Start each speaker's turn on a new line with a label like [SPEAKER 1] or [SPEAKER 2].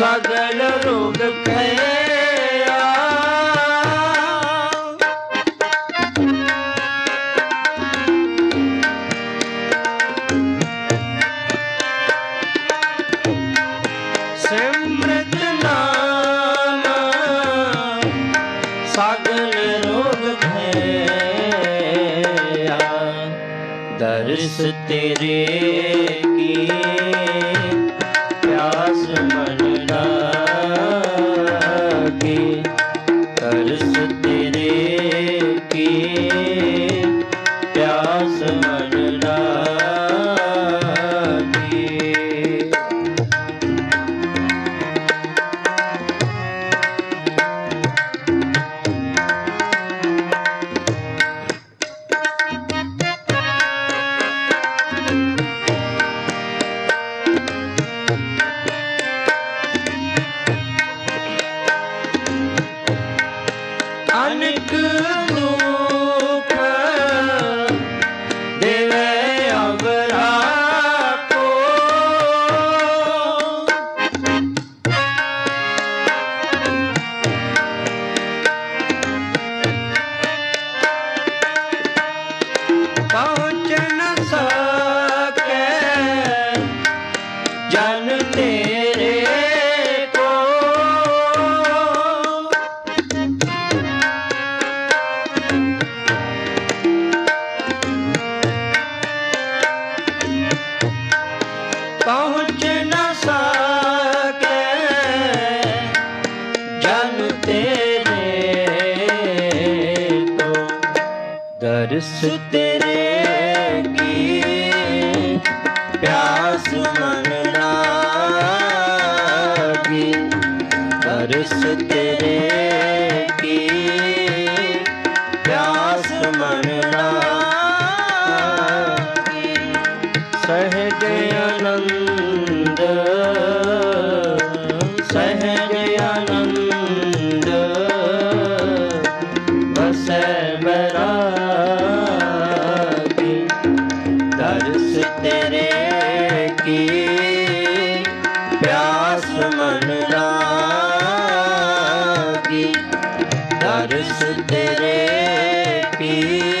[SPEAKER 1] ਸਗਲ ਰੋਗ ਖਿਆ ਸਿਮਰਤ ਨਾਮ ਸਗਲ ਰੋਗ ਖਿਆ ਦਰਸ ਤੇਰੇ ਕੀ ਪਿਆਸ ਮਨ ਲਾਗੀ ਦਰਸ ਤੇਰੇ ਕੀ? ਪਿਆਸ ਮਨ ਪਹੁੰਚ ਨ ਸਕੈ। ਜਨ ਤੇਰੇ ਤੋ ਦਰਸ ਤੇਰੇ ਕੀ ਪਿਆਸ ਮਨ ਸਹਿਜ ਆਨੰਦ ਸਹਿਜ ਆਨੰਦ ਵਸੈ ਮਰਾਤੀ ਦਰਸ ਤੇਰੇ ਕੀ ਪਿਆਸ ਮਨ ਦਰਸ ਤੇਰੇ ਕੀ।